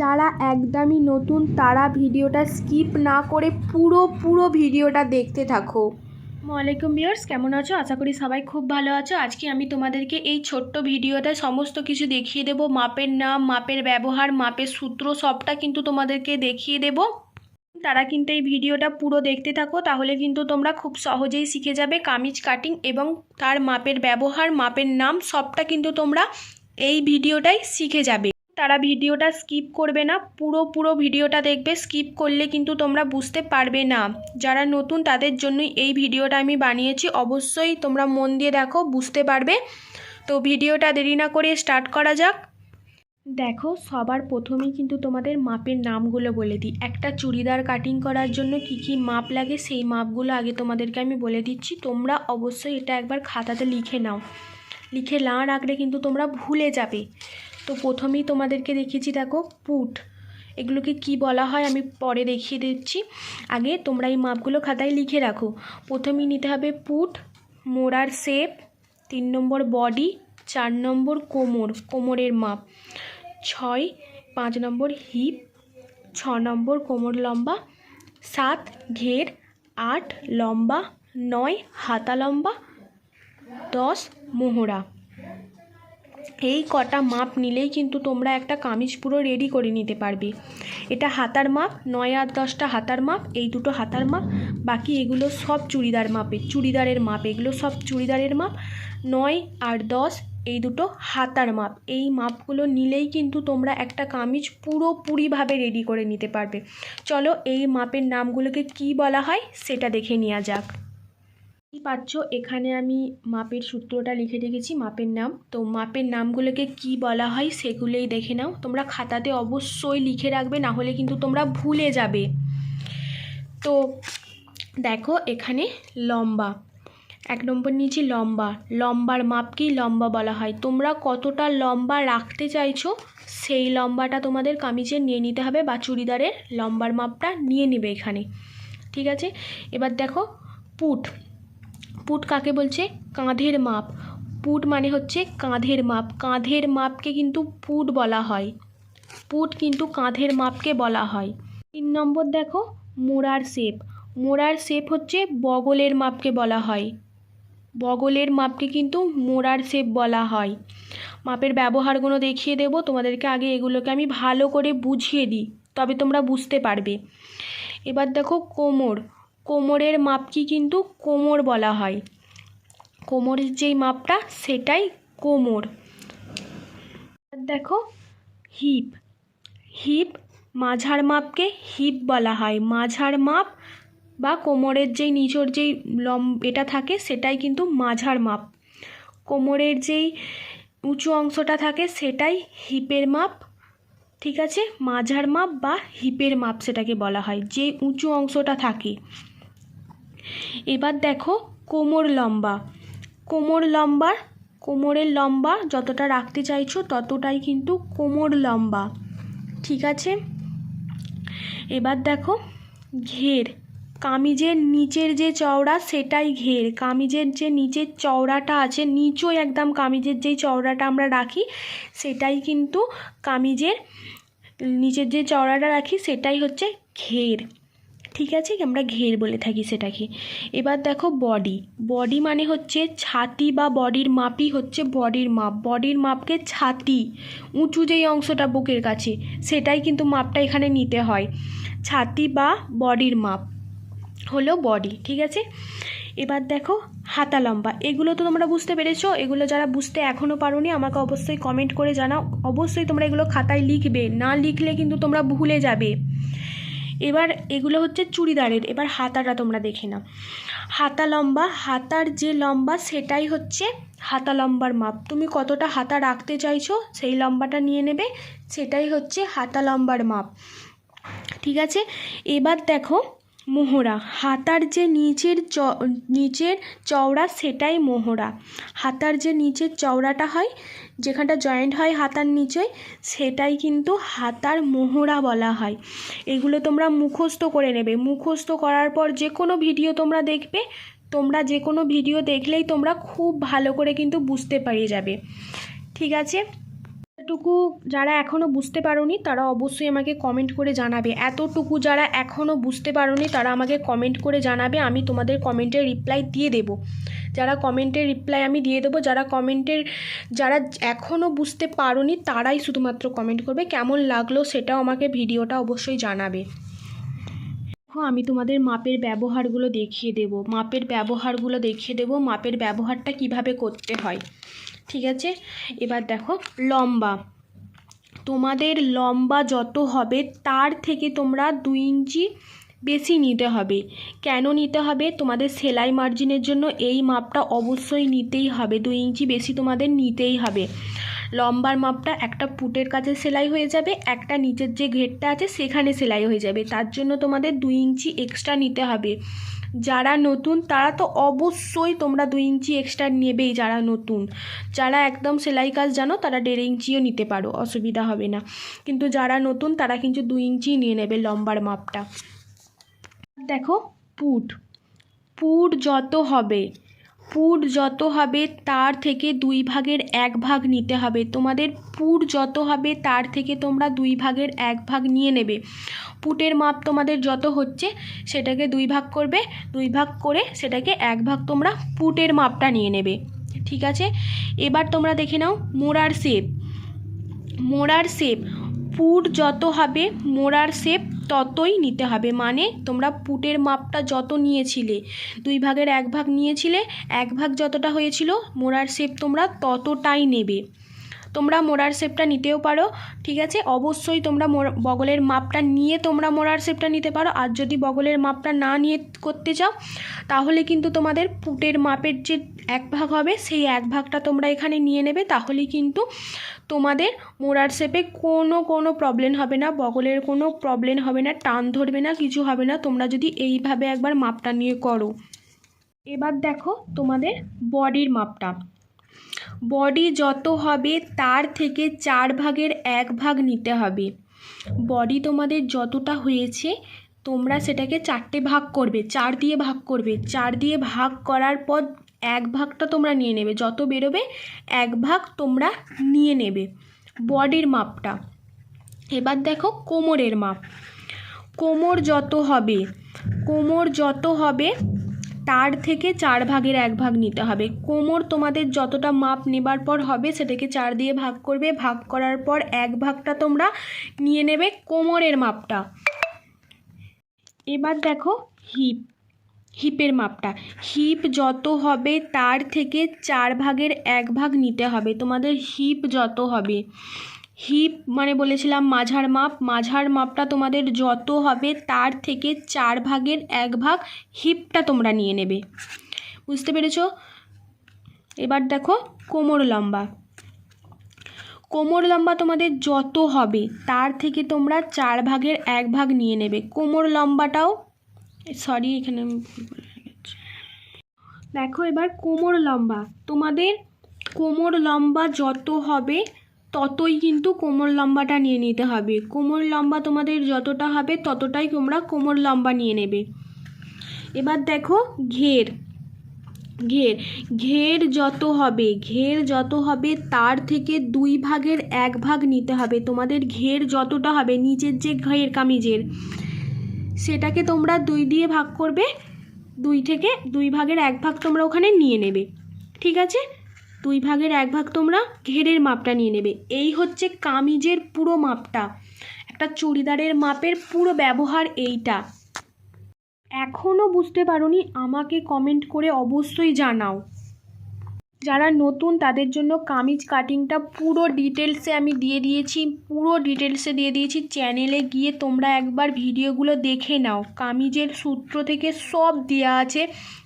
যারা একদমই নতুন, তারা ভিডিওটা স্কিপ না করে পুরো পুরো ভিডিওটা দেখতে থাকো। ওয়ালাইকুম ভিউয়ার্স, কেমন আছো? আশা করি সবাই খুব ভালো আছো। আজকে আমি তোমাদেরকে এই ছোট্ট ভিডিওতে সমস্ত কিছু দেখিয়ে দেব। মাপের নাম, মাপের ব্যবহার, মাপের সূত্র, সবটা কিন্তু তোমাদেরকে দেখিয়ে দেব। তারা কিন্তু এই ভিডিওটা পুরো দেখতে থাকো, তাহলে কিন্তু তোমরা খুব সহজেই শিখে যাবে কামিজ কাটিং এবং তার মাপের ব্যবহার, মাপের নাম, সবটা কিন্তু তোমরা এই ভিডিওটাই শিখে যাবে। তারা ভিডিওটা স্কিপ করবে না, পুরো পুরো ভিডিওটা দেখবে, স্কিপ করলে কিন্তু তোমরা বুঝতে পারবে না। যারা নতুন তাদের জন্যই এই ভিডিওটা আমি বানিয়েছি, অবশ্যই তোমরা মন দিয়ে দেখো, বুঝতে পারবে। তো ভিডিওটা দেরি না করে স্টার্ট করা যাক। দেখো, সবার প্রথমেই কিন্তু তোমাদের মাপের নামগুলো বলে দিই। একটা চুড়িদার কাটিং করার জন্য কি কি মাপ লাগে, সেই মাপগুলো আগে তোমাদেরকে আমি বলে দিচ্ছি। তোমরা অবশ্যই এটা একবার খাতাতে লিখে নাও। লিখে না রাখলে কিন্তু তোমরা ভুলে যাবে। তো প্রথমেই তোমাদেরকে দেখিয়েছি, দেখো, পুট। এগুলোকে কি বলা হয় আমি পরে দেখিয়ে দিচ্ছি। আগে তোমরা এই মাপগুলো খাতায় লিখে রাখো। প্রথমেই নিতে হবে পুট, মোড়ার শেপ, তিন নম্বর বডি, চার নম্বর কোমর, কোমরের মাপ। ছয়, পাঁচ নম্বর হিপ, ছ নম্বর কোমর লম্বা, সাত ঘের, আট লম্বা, নয় হাতা লম্বা, দশ মোহরা। এই কটা মাপ নিলেই কিন্তু তোমরা একটা কামিজ পুরো রেডি করে নিতে পারবে। এটা হাতার মাপ, নয় আর দশটা হাতার মাপ, এই দুটো হাতার মাপ, বাকি এগুলো সব চুড়িদার মাপে, চুড়িদারের মাপ, এগুলো সব চুড়িদারের মাপ, নয় আর দশ, এই দুটো হাতার মাপ। এই মাপগুলো নিলেই কিন্তু তোমরা একটা কামিজ পুরোপুরিভাবে রেডি করে নিতে পারবে। চলো এই মাপের নামগুলোকে কি বলা হয় সেটা দেখে নেওয়া যাক। পাচ্ছ, এখানে আমি মাপের সূত্রটা লিখে রেখেছি, মাপের নাম। তো মাপের নামগুলোকে কি বলা হয় সেগুলোই দেখে নাও। তোমরা খাতাতে অবশ্যই লিখে রাখবে, না হলে কিন্তু তোমরা ভুলে যাবে। তো দেখো, এখানে লম্বা। এক নম্বর নিচে লম্বা। লম্বার মাপকেই লম্বা বলা হয়। তোমরা কতটা লম্বা রাখতে চাইছো, সেই লম্বাটা তোমাদের কামিজে নিয়ে নিতে হবে বা চুড়িদারের লম্বার মাপটা নিয়ে নেবে এখানে। ঠিক আছে? এবার দেখো, পুট। পুট কাকে বলছে? কাঁধের মাপ। পুট মানে হচ্ছে কাঁধের মাপ। কাঁধের মাপকে কিন্তু পুট বলা হয়। পুট কিন্তু কাঁধের মাপকে বলা হয়। তিন নম্বর দেখো, মোড়ার শেপ। মোড়ার শেপ হচ্ছে বগলের মাপকে বলা হয়। বগলের মাপকে কিন্তু মোড়ার শেপ বলা হয়। মাপের ব্যবহারগুলো দেখিয়ে দেবো। তোমাদেরকে আগে এগুলোকে আমি ভালো করে বুঝিয়ে দিই, তবে তোমরা বুঝতে পারবে। এবার দেখো কোমর। কোমরের মাপকে কিন্তু কোমর বলা হয়। কোমরের যেই মাপটা, সেটাই কোমর। দেখো, হিপ। হিপ মাঝার মাপকে হিপ বলা হয়। মাঝার মাপ বা কোমরের যেই নিচের যেই লম এটা থাকে, সেটাই কিন্তু মাঝার মাপ। কোমরের যেই উঁচু অংশটা থাকে, সেটাই হিপের মাপ। ঠিক আছে? মাঝার মাপ বা হিপের মাপ সেটাকে বলা হয়। যে উঁচু অংশটা থাকে। এবার দেখো কোমর লম্বা। কোমর লম্বা, কোমরের লম্বা যতটা রাখতে চাইছো ততটাই কিন্তু কোমর লম্বা। ঠিক আছে? এবার দেখো ঘের। কামিজের নিচের যে চওড়া সেটাই ঘের। কামিজের যে নিচের চওড়াটা আছে, নিচই একদম কামিজের যেই চওড়াটা আমরা রাখি, সেটাই কিন্তু কামিজের নিচের যে চওড়াটা রাখি, সেটাই হচ্ছে ঘের। ঠিক আছে? আমরা ঘের বলে থাকি সেটাকে। এবার দেখো বডি বডি মানে হচ্ছে ছাতি বা বডির মাপই হচ্ছে বডির মাপ। বডির মাপকে ছাতি। উঁচু যেই অংশটা বুকের কাছে, সেটাই কিন্তু মাপটা এখানে নিতে হয়। ছাতি বা বডির মাপ হলো বডি ঠিক আছে? এবার দেখো হাতা লম্বা। এগুলো তো তোমরা বুঝতে পেরেছ। এগুলো যারা বুঝতে এখনও পারোনি, আমাকে অবশ্যই কমেন্ট করে জানাও। অবশ্যই তোমরা এগুলো খাতায় লিখবে। না লিখলে কিন্তু তোমরা ভুলে যাবে। এবার এগুলো হচ্ছে চুড়িদারের, এবার হাতাটা তোমরা দেখে না হাতা লম্বা, হাতার যে লম্বা সেটাই হচ্ছে হাতা লম্বার মাপ। তুমি কতটা হাতা রাখতে চাইছো সেই লম্বাটা নিয়ে নেবে, সেটাই হচ্ছে হাতা লম্বার মাপ। ঠিক আছে? এবার দেখো মোহরা। হাতার যে নিচের চ, নিচের চওড়া সেটাই মোহরা। হাতার যে নিচের চওড়াটা হয়, যেখানটা জয়েন্ট হয় হাতার নিচে, সেটাই কিন্তু হাতার মোহরা বলা হয়। এগুলো তোমরা মুখস্থ করে নেবে। মুখস্থ করার পর যে কোনো ভিডিও তোমরা দেখবে, তোমরা যে কোনো ভিডিও দেখলেই তোমরা খুব ভালো করে কিন্তু বুঝতে পেরে যাবে। ঠিক আছে? এতটুকু যারা এখনও বুঝতে পারোনি, তারা অবশ্যই আমাকে কমেন্ট করে জানাবে। এতটুকু যারা এখনও বুঝতে পারোনি, তারা আমাকে কমেন্ট করে জানাবে, আমি তোমাদের কমেন্টের রিপ্লাই দিয়ে দেব। যারা কমেন্টের রিপ্লাই আমি দিয়ে দেবো, যারা কমেন্টের যারা এখনও বুঝতে পারোনি, তারাই শুধুমাত্র কমেন্ট করবে। কেমন লাগল সেটাও আমাকে ভিডিওটা অবশ্যই জানাবে। আমি তোমাদের মাপের ব্যবহারগুলো দেখিয়ে দেব। মাপের ব্যবহারগুলো দেখিয়ে দেব, মাপের ব্যবহারটা কীভাবে করতে হয়। ঠিক আছে? এবার দেখো, লম্বা। তোমাদের লম্বা যত হবে, তার থেকে তোমরা দুই ইঞ্চি বেশি নিতে হবে। কেন নিতে হবে? তোমাদের সেলাই মার্জিনের জন্য এই মাপটা অবশ্যই নিতেই হবে। দুই ইঞ্চি বেশি তোমাদের নিতেই হবে। লম্বার মাপটা একটা পুটের কাছে সেলাই হয়ে যাবে, একটা নিচের যে ঘেরটা আছে সেখানে সেলাই হয়ে যাবে। তার জন্য তোমাদের দুই ইঞ্চি এক্সট্রা নিতে হবে। যারা নতুন, তারা তো অবশ্যই তোমরা দুই ইঞ্চি এক্সট্রা নেবেই যারা নতুন। যারা একদম সেলাই কাজ জানো, তারা দেড় ইঞ্চিও নিতে পারো, অসুবিধা হবে না। কিন্তু যারা নতুন, তারা কিন্তু দুই ইঞ্চি নিয়ে নেবে লম্বার মাপটা। দেখো, পুট। পুট যত হবে পুট যত হবে, তার থেকে দুই ভাগের এক ভাগ নিতে হবে। তোমাদের পুর যত হবে, তার থেকে তোমরা দুই ভাগের এক ভাগ নিয়ে নেবে। পুটের মাপ তোমাদের যত হচ্ছে, সেটাকে দুই ভাগ করবে। দুই ভাগ করে সেটাকে এক ভাগ তোমরা পুটের মাপটা নিয়ে নেবে। ঠিক আছে? এবার তোমরা দেখে নাও মোড়ার শেপ। মোড়ার শেপ। পুর যত হবে, মোড়ার শেপ ততই নিতে হবে। মানে তোমরা পুটের মাপটা যত নিয়েছিলে, দুই ভাগের এক ভাগ নিয়েছিলে, এক ভাগ যতটা হয়েছিল মোড়ার শেপ তোমরা ততটাই নেবে। তোমরা মোড়ার শেপটা নিতেও পারো, ঠিক আছে? অবশ্যই তোমরা বগলের মাপটা নিয়ে তোমরা মোড়ার শেপটা নিতে পারো। আর যদি বগলের মাপটা না নিয়ে করতে চাও, তাহলে কিন্তু তোমাদের পুটের মাপের যে এক ভাগ হবে, সেই এক ভাগটা তোমরা এখানে নিয়ে নেবে। তাহলেই কিন্তু তোমাদের মোড়ার শেপে কোনো কোনো প্রবলেম হবে না, বগলের কোনো প্রবলেম হবে না, টান ধরবে না, কিছু হবে না। তোমরা যদি এইভাবে একবার মাপটা নিয়ে করো। এবার দেখো তোমাদের বডির মাপটা। বডি যত হবে, তার থেকে চার ভাগের এক ভাগ নিতে হবে। বডি তোমাদের যতটা হয়েছে, তোমরা সেটাকে চারটে ভাগ করবে, চার দিয়ে ভাগ করবে। চার দিয়ে ভাগ করার পর এক ভাগটা তোমরা নিয়ে নেবে। যত বেরোবে, এক ভাগ তোমরা নিয়ে নেবে। বডির মাপটা। এবার দেখো কোমরের মাপ। কোমর যত হবে, কোমর যত হবে তার থেকে চার ভাগের এক ভাগ নিতে হবে। কোমর তোমাদের যতটা মাপ নেবার পর হবে, সেটাকে চার দিয়ে ভাগ করবে। ভাগ করার পর এক ভাগটা তোমরা নিয়ে নেবে কোমরের মাপটা। এবার দেখো হিপ, হিপের মাপটা। হিপ যত হবে, তার থেকে চার ভাগের এক ভাগ নিতে হবে। তোমাদের হিপ যত হবে হিপ মানে বলেছিলাম মাঝার মাপ। মাঝার মাপটা তোমাদের যত হবে তার থেকে চার ভাগের এক ভাগ হিপটা তোমরা নিয়ে নেবে। বুঝতে পেরেছ? এবার দেখো কোমর লম্বা। কোমর লম্বা তোমাদের যত হবে তার থেকে তোমরা চার ভাগের এক ভাগ নিয়ে নেবে। কোমর লম্বাটাও, সরি, এখানে। দেখো এবার কোমর লম্বা। তোমাদের কোমর লম্বা যত হবে ততই কিন্তু কোমর লম্বাটা নিয়ে নিতে হবে। কোমর লম্বা তোমাদের যতটা হবে, ততটাই তোমরা কোমর লম্বা নিয়ে নেবে। এবার দেখো ঘের। ঘের। ঘের যত হবে, ঘের যত হবে তার থেকে দুই ভাগের এক ভাগ নিতে হবে। তোমাদের ঘের যতটা হবে, নিচের যে ঘের কামিজের, সেটাকে তোমরা দুই দিয়ে ভাগ করবে। দুই থেকে দুই ভাগের এক ভাগ তোমরা ওখানে নিয়ে নেবে। ঠিক আছে? দুই ভাগের এক ভাগ তোমরা ঘেরের মাপটা নিয়ে নেবে। এই হচ্ছে কামিজের পুরো মাপটা। একটা চুড়িদারের মাপের পুরো ব্যবহার এইটা। এখনও বুঝতে পারোনি, আমাকে কমেন্ট করে অবশ্যই জানাও। যারা নতুন, তাদের জন্য কামিজ কাটিংটা পুরো ডিটেলসে আমি দিয়ে দিয়েছি। পুরো ডিটেলসে দিয়ে দিয়েছি। চ্যানেলে গিয়ে তোমরা একবার ভিডিওগুলো দেখে নাও। কামিজের সূত্র থেকে সব দেওয়া আছে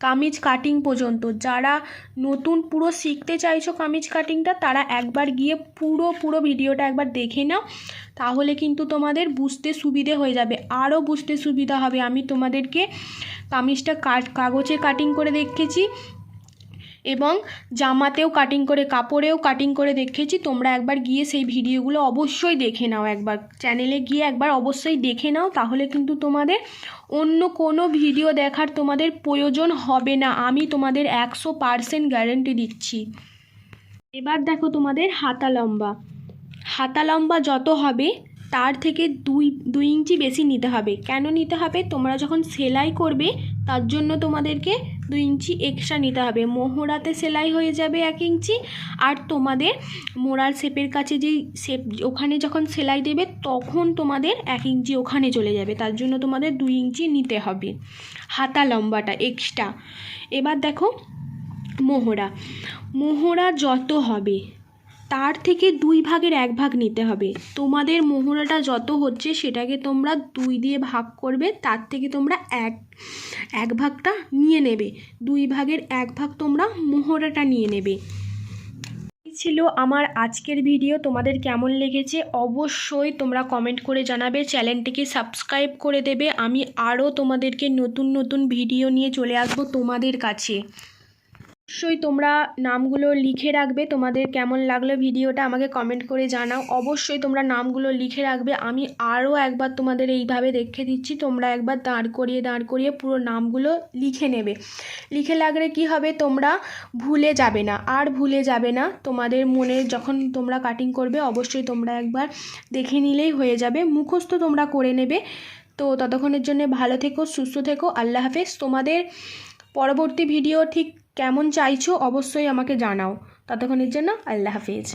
কামিজ কাটিং পর্যন্ত। যারা নতুন, পুরো শিখতে চাইছো কামিজ কাটিংটা তারা একবার গিয়ে পুরো পুরো ভিডিওটা একবার দেখে নাও। তাহলে কিন্তু তোমাদের বুঝতে সুবিধে হয়ে যাবে। আরও বুঝতে সুবিধা হবে। আমি তোমাদেরকে কামিজটা কাগজে কাটিং করে দেখেছি। এবং জামাতেও কাটিং করে, কাপড়েও কাটিং করে দেখেছি। তোমরা একবার গিয়ে সেই ভিডিওগুলো অবশ্যই দেখে নাও একবার। চ্যানেলে গিয়ে একবার অবশ্যই দেখে নাও, তাহলে কিন্তু তোমাদের অন্য কোনো ভিডিও দেখার তোমাদের প্রয়োজন হবে না। আমি তোমাদের একশো পারসেন্ট গ্যারেন্টি দিচ্ছি। এবার দেখো তোমাদের হাতা লম্বা। হাতা লম্বা যত হবে তার থেকে দুই দুই ইঞ্চি বেশি নিতে হবে। কেন নিতে হবে? তোমরা যখন সেলাই করবে, তার জন্য তোমাদেরকে দুই ইঞ্চি এক্সট্রা নিতে হবে। মোহরাতে সেলাই হয়ে যাবে এক ইঞ্চি। আর তোমাদের মোড়ার শেপের কাছে যেই শেপ, ওখানে যখন সেলাই দেবে, তখন তোমাদের এক ইঞ্চি ওখানে চলে যাবে। তার জন্য তোমাদের দুই ইঞ্চি নিতে হবে। হাতা লম্বাটা এক্সট্রা এবার দেখো, মোহরা। মোহরা যত হবে তার থেকে দুই ভাগের এক ভাগ নিতে হবে। তোমাদের মোহরাটা যত হচ্ছে সেটাকে তোমরা দুই দিয়ে ভাগ করবে, তার থেকে তোমরা এক এক ভাগটা নিয়ে নেবে। দুই ভাগের এক ভাগ তোমরা মোহরাটা নিয়ে নেবে। ছিল আমার আজকের ভিডিও। তোমাদের কেমন লেগেছে অবশ্যই তোমরা কমেন্ট করে জানাবে। চ্যানেলটিকে সাবস্ক্রাইব করে দেবে। আমি আরও তোমাদেরকে নতুন নতুন ভিডিও নিয়ে চলে আসব তোমাদের কাছে। অবশ্যই তোমরা নামগুলো লিখে রাখবে। তোমাদের কেমন লাগল ভিডিওটা আমাকে কমেন্ট করে জানাও। অবশ্যই তোমরা নামগুলো লিখে রাখবে। আমি আরও একবার তোমাদের এইভাবে দেখে দিচ্ছি। তোমরা একবার দাঁড় করিয়ে দাঁড় করিয়ে পুরো নামগুলো লিখে নেবে। লিখে লাগলে কি হবে? তোমরা ভুলে যাবে না। আর ভুলে যাবে না। তোমাদের মনে যখন তোমরা কাটিং করবে, অবশ্যই তোমরা একবার দেখে নিলেই হয়ে যাবে। মুখস্থ তোমরা করে নেবে। তো ততক্ষণের জন্য ভালো থেকো, সুস্থ থেকো। আল্লাহ হাফেজ। তোমাদের পরবর্তী ভিডিও ঠিক কেমন চাইছো অবশ্যই আমাকে জানাও। ততক্ষণের জন্য আল্লাহ হাফেজ।